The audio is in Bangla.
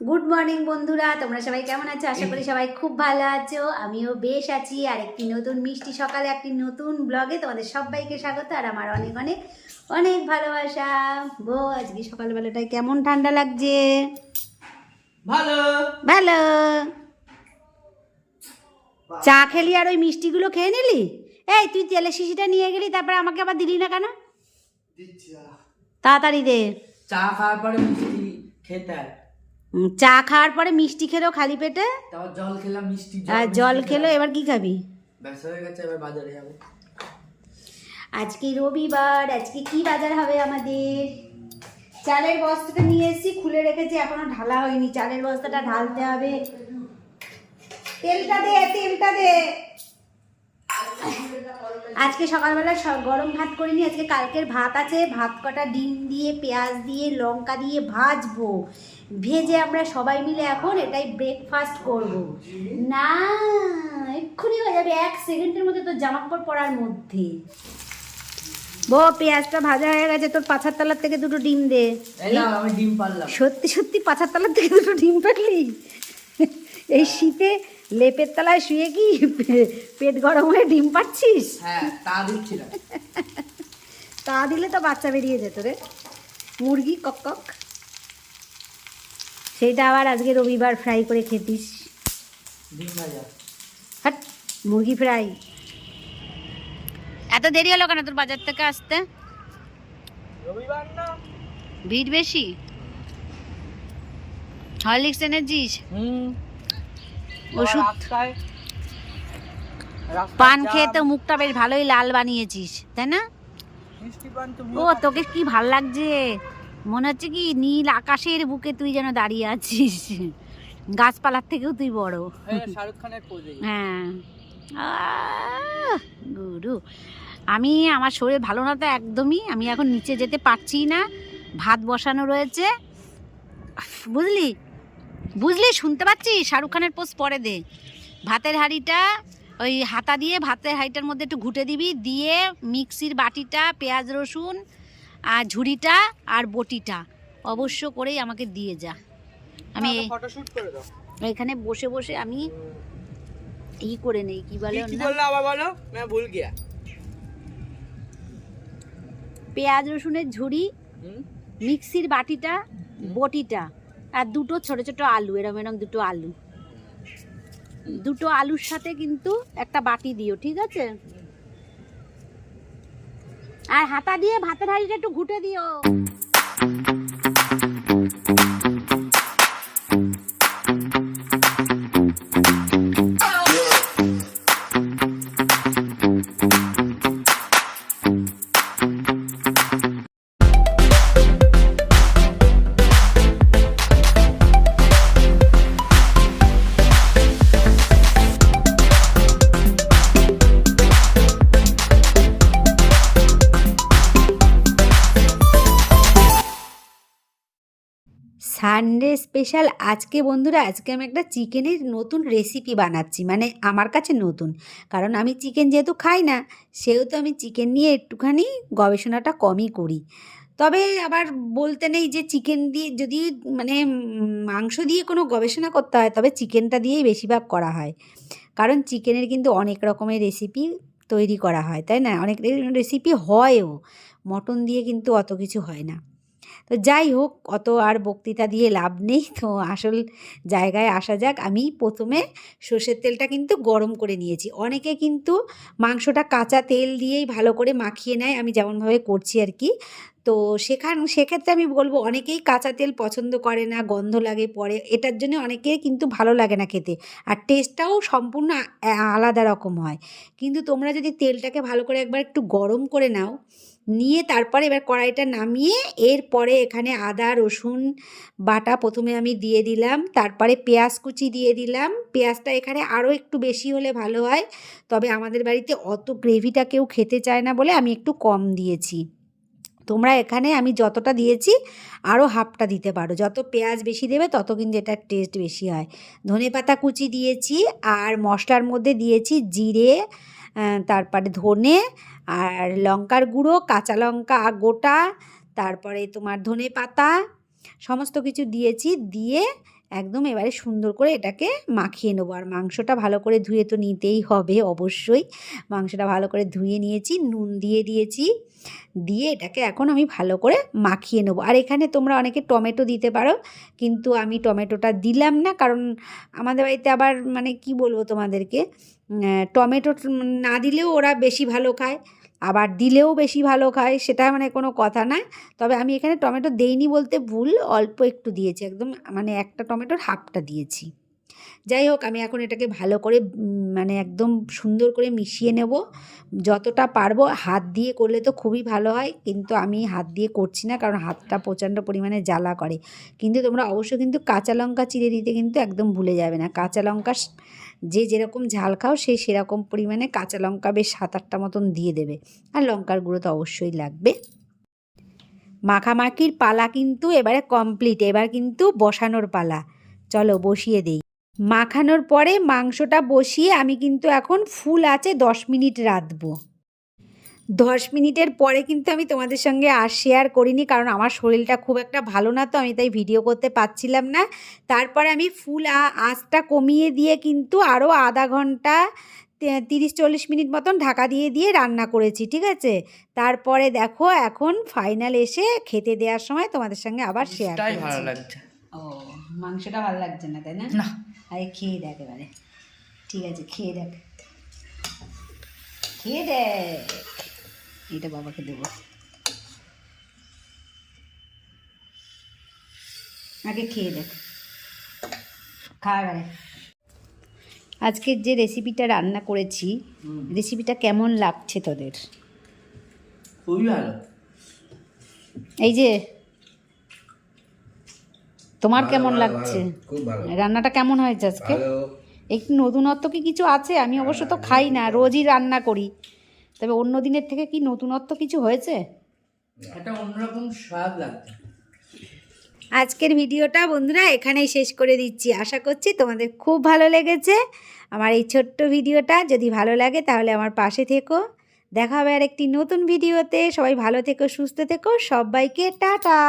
গুড মর্নিং বন্ধুরা। তোমরা সবাই কেমন আছো? আশা করি সবাই খুব ভালো আছো। আমিও বেশ আছি। আর একটি নতুন মিষ্টি সকালে একটি নতুন ব্লগে তোমাদের সবাইকে স্বাগত আর আমার অনেক অনেক অনেক ভালোবাসা। গো আজকে সকালবেলাটায় কেমন ঠান্ডা লাগছে? ভালো। ভালো। চা খেলি আর ওই মিষ্টিগুলো খেয়ে নিলি? এই তুই তেলের শিশিটা নিয়ে গেলি তারপরে আমাকে আবার দিলি না কেন? তাড়াতাড়ি দে। চা খাওয়ার পরে মিষ্টি খেতে চা খাওয়ার পরে মিষ্টি খেলো খালি পেটে? জল খেলাম মিষ্টি আর জল খেলো এবার কি খাবি? ব্যাস হয়ে গেছে এবার বাজারে যাব। আজকে রবিবার আজকে কি বাজার হবে আমাদের? চালের বস্তাটা নিয়ে এসেছি খুলে রেখেছি এখনও ঢালা হয়নি। চালের বস্তাটা ঢালতে হবে। তেলটা দে তেলটা দে। আজকে সকালবেলা গরম ভাত করিনি আজকে কালকের ভাত আছে। ভাত কটা ডিম দিয়ে পেঁয়াজ দিয়ে লঙ্কা দিয়ে ভাজবো। ভেজে আমরা সবাই মিলে এখন এটাই ব্রেকফাস্ট করব। না এক্ষুনি হয়ে যাবে এক সেকেন্ডের মধ্যে তোর জামা কাপড় পরার মধ্যে। বো পেঁয়াজটা ভাজা হয়ে গেছে তোর পাছার তলার থেকে দুটো ডিম দে। ডিম পারলাম সত্যি সত্যি পাছার তলার থেকে দুটো ডিম পাকলি এই শীতে লেপের তলায় শুয়ে কি পেট গরম হয়ে ডিম পাচ্ছিস? হ্যাঁ তা তা দিলে তো বাচ্চা বেরিয়ে যেত রে। মুরগি কক কক। সেইটা আবার আজকে রবিবার ফ্রাই করে খেতিস। হাট মুরগি ফ্রাই। এত দেরি হলো কেন তোর বাজার থেকে আসতে? ভিড় বেশি? হরলিক্স এনেছিস? হুম। ওষুধ। পান খেয়ে তো মুখটা বেশ ভালোই লাল বানিয়েছিস তাই না? ও তোকে কি ভালো লাগছে? মনে হচ্ছে কি নীল আকাশের বুকে তুই যেন দাঁড়িয়ে আছিস। গাছপালার থেকেও তুই বড়। শাহরুখ খানের হ্যাঁ। গুরু। আমি আমার শরীর ভালো না তো একদমই। আমি এখন নিচে যেতে পারছি না। ভাত বসানো রয়েছে। বুঝলি? বুঝলি শুনতে পাচ্ছিস? শাহরুখ খানের পোস্ট পরে দে। ভাতের হাঁড়িটা ওই হাতা দিয়ে ভাতের হাঁড়িটার মধ্যে একটু ঘুটে দিবি দিয়ে মিক্সির বাটিটা পেঁয়াজ রসুন আর ঝুড়িটা আর বটিটা অবশ্য করেই আমাকে দিয়ে যা। আমি এখানে বসে বসে আমি ই করে নেই কি আবার বলো? ভুল গিয়া। পেঁয়াজ রসুনের ঝুড়ি মিক্সির বাটিটা বটিটা আর দুটো ছোট ছোট আলু, এরম এরম দুটো আলু। দুটো আলুর সাথে কিন্তু একটা বাটি দিও, ঠিক আছে? আর হাতা দিয়ে ভাতের হাঁড়িটা একটু ঘুটে দিও। সানডে স্পেশাল আজকে বন্ধুরা, আজকে আমি একটা চিকেনের নতুন রেসিপি বানাচ্ছি মানে আমার কাছে নতুন। কারণ আমি চিকেন যেহেতু খাই না, সেহেতু আমি চিকেন নিয়ে একটুখানি গবেষণাটা কমই করি। তবে আবার বলতে নেই যে চিকেন দিয়ে যদি মানে মাংস দিয়ে কোনো গবেষণা করতে হয়, তবে চিকেনটা দিয়েই বেশিরভাগ করা হয়। কারণ চিকেনের কিন্তু অনেক রকমের রেসিপি তৈরি করা হয়, তাই না? অনেক রেসিপি হয়ও। মটন দিয়ে কিন্তু অত কিছু হয় না। তো যাই হোক, অত আর বক্তৃতা দিয়ে লাভ নেই। তো আসল জায়গায় আসা যাক। আমি প্রথমে সর্ষের তেলটা কিন্তু গরম করে নিয়েছি। অনেকে কিন্তু মাংসটা কাঁচা তেল দিয়েই ভালো করে মাখিয়ে নেয়। আমি যেমনভাবে করছি আর কি। তো সেখান, সেক্ষেত্রে আমি বলব অনেকেই কাঁচা তেল পছন্দ করে না, গন্ধ লাগে, পরে এটার জন্য অনেকের কিন্তু ভালো লাগে না খেতে। আর টেস্টটাও সম্পূর্ণ আলাদা রকম হয়। কিন্তু তোমরা যদি তেলটাকে ভালো করে একবার একটু গরম করে নাও নিয়ে তারপরে এবার কড়াইটা নামিয়ে এরপরে এখানে আদা, রসুন বাটা প্রথমে আমি দিয়ে দিলাম। তারপরে পেঁয়াজ কুচি দিয়ে দিলাম। পেঁয়াজটা এখানে আরও একটু বেশি হলে ভালো হয়। তবে আমাদের বাড়িতে অত গ্রেভিটা কেউ খেতে চায় না বলে আমি একটু কম দিয়েছি। তোমরা এখানে আমি যতটা দিয়েছি আরও হাফটা দিতে পারো। যত পেঁয়াজ বেশি দেবে তত কিন্তু এটার টেস্ট বেশি হয়। ধনে পাতা কুচি দিয়েছি আর মশলার মধ্যে দিয়েছি জিরে তারপরে ধনে আর লঙ্কার গুঁড়ো, কাঁচা লঙ্কা গোটা, তারপরে তোমার ধনে পাতা, সমস্ত কিছু দিয়েছি, দিয়ে একদম এবারে সুন্দর করে এটাকে মাখিয়ে নেব। আর মাংসটা ভালো করে ধুয়ে তো নিতেই হবে অবশ্যই। মাংসটা ভালো করে ধুয়ে নিয়েছি, নুন দিয়ে দিয়েছি, দিয়ে এটাকে এখন আমি ভালো করে মাখিয়ে নেব। আর এখানে তোমরা অনেকে টমেটো দিতে পারো, কিন্তু আমি টমেটোটা দিলাম না, কারণ আমাদের বাড়িতে আবার মানে কি বলব তোমাদেরকে টমেটো না দিলেও ওরা বেশি ভালো খায়, আবার দিলেও বেশি ভালো খায়, সেটা মানে কোনো কথা না। তবে আমি এখানে টমেটো দেইনি বলতে ভুল, অল্প একটু দিয়েছি, একদম মানে একটা টমেটোর হাফটা দিয়েছি। যাই হোক, আমি এখন এটাকে ভালো করে মানে একদম সুন্দর করে মিশিয়ে নেব। যতটা পারব, হাত দিয়ে করলে তো খুবই ভালো হয়, কিন্তু আমি হাত দিয়ে করছি না, কারণ হাতটা প্রচণ্ড পরিমাণে জ্বালা করে। কিন্তু তোমরা অবশ্যই কিন্তু কাঁচা লঙ্কা চিড়ে দিতে কিন্তু একদম ভুলে যাবে না। কাঁচা লঙ্কা যে যেরকম ঝাল খাও সেই সেরকম পরিমাণে কাঁচা লঙ্কা বেশ সাত আটটা মতন দিয়ে দেবে। আর লঙ্কার গুঁড়ো তো অবশ্যই লাগবে। মাখামাখির পালা কিন্তু এবারে কমপ্লিট এবার কিন্তু বসানোর পালা। চলো, বসিয়ে দেই। মাখানোর পরে মাংসটা বসিয়ে আমি কিন্তু এখন ফুল আছে দশ মিনিট রাঁধবো। দশ মিনিটের পরে কিন্তু আমি তোমাদের সঙ্গে আর শেয়ার করিনি কারণ আমার শরীরটা খুব একটা ভালো না তো আমি তাই ভিডিও করতে পারছিলাম না। তারপরে আমি ফুল আ- আঁচটা কমিয়ে দিয়ে কিন্তু আরও আধা ঘণ্টা তিরিশ চল্লিশ মিনিট মতন ঢাকা দিয়ে দিয়ে রান্না করেছি ঠিক আছে? তারপরে দেখো এখন ফাইনাল এসে খেতে দেওয়ার সময় তোমাদের সঙ্গে আবার শেয়ার ভালো লাগছে। ও। মাংসটা ভালো লাগছে না তাই না? না। আরে খেয়ে দেখ এবারে। ঠিক আছে খেয়ে দেখ। খেয়ে দেখ। এটা বাবাকে দেবো। আগে খেয়ে দেখ। খা এবারে। আজকের যে রেসিপিটা রান্না করেছি রেসিপিটা কেমন লাগছে তোদের? খুবই ভালো। এই যে তোমার কেমন লাগছে ভালো, খুব ভালো। রান্নাটা কেমন হয়েছে আজকে? একটু নতুনত্ব কি কিছু আছে? আমি অবশ্য তো খাই না রোজই রান্না করি। তবে অন্য দিনের থেকে কি নতুনত্ব কিছু হয়েছে? একটা অন্যরকম স্বাদ লাগছে। আজকের ভিডিওটা বন্ধুরা এখানেই শেষ করে দিচ্ছি। আশা করছি তোমাদের খুব ভালো লেগেছে। আমার এই ছোট্ট ভিডিওটা যদি ভালো লাগে তাহলে আমার পাশে থেকো। দেখা হবে আর একটি নতুন ভিডিওতে। সবাই ভালো থেকো সুস্থ থেকো। সবাইকে টাটা।